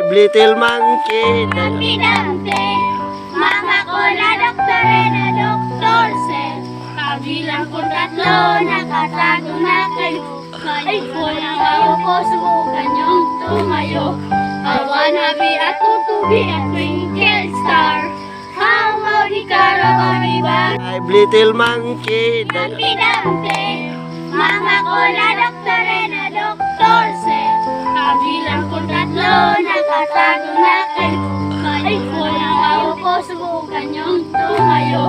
Five little monkey. Dante, mama ko na doktor na doktor Sen. Kabilang ko tatlo, nakatago na kayo. Ay po na ako ko, subukan niyong tumayo. I wanna be a tutubi at twinkle star. Five little monkey. Dante, Dante, mama ko na doktor na doktor Sen. Kabilang ko tatlo, tumayo.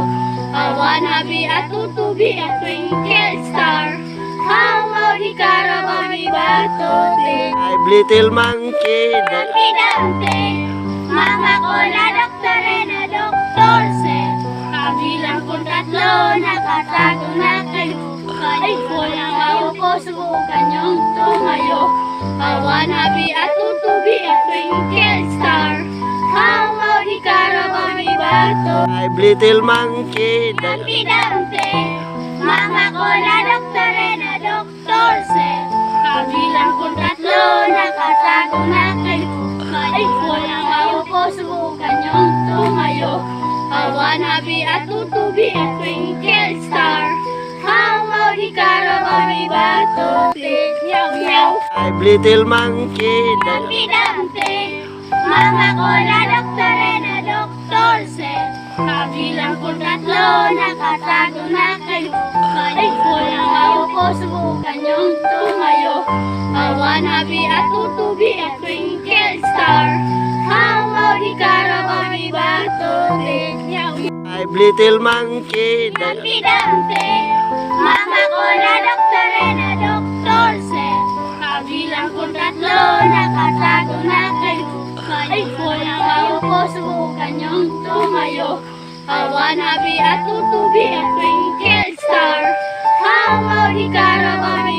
I wanna be a tutubi at twinkle star. How about the Carabao ba? Tote. Five little monkey. Dante, Dante, mama ko na doktor na doktor Sen. Kabilang ko tatlo, nakatago na kayo. Ay po lang ako ko, subukan niyong tumayo. I wanna be a tutubi at twinkle Tote. Five little monkey. Dante, Dante, mama ko na doktor na doktor Sen. Kabilang ko tatlo, nakatago na kayo. Ay po lang ako ko, subukan niyong tumayo. I wanna be a tutubi at twinkle star. How about the Carabao ba? Tote. Meow, meow. Five little monkey. Dante, Dante, mama ko na doktor nakatago na kayo. Ay po lang ako ko, subukan niyong tumayo. I wanna be a tutubi at twinkle star. How about the Carabao ba? Tote. Meow, meow. Five little monkey. Dante, Dante, mama ko na doktor na doktor Sen. Kabilang ko tatlo, nakatago na kayo. Ay po lang ako ko, subukan niyong tumayo. I wanna be a tutubi at twinkle star. How about the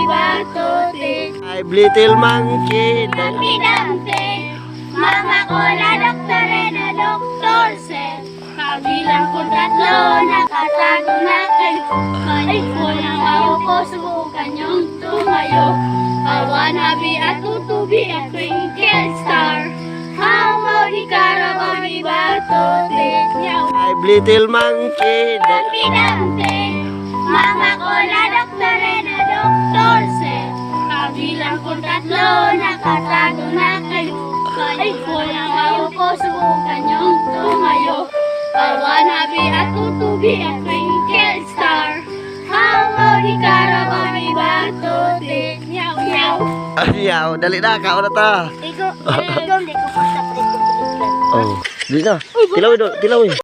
ba? Tote. Five little monkey. Dante, Dante, mama ko na doktor na doktor Sen. Kabilang ko tatlo, nakatago na kayo. Ay po lang ako ko, subukan niyong tumayo. I wanna be a tutubi at twinkle little monkey. Dante, mama ko na doktor na doktor Sen. Kabilang ko tatlo, nakatago na kayo. Ay po lang ako ko, subukan niyong tumayo. I wanna be a tutubi at twinkle star. How about the Carabao ba? Tote. Meow, meow. Ayaw, dali na, kao na ta. Ikaw, ikaw, hindi ko pa sa Oh, dali na. Tilawin, do- tilawin.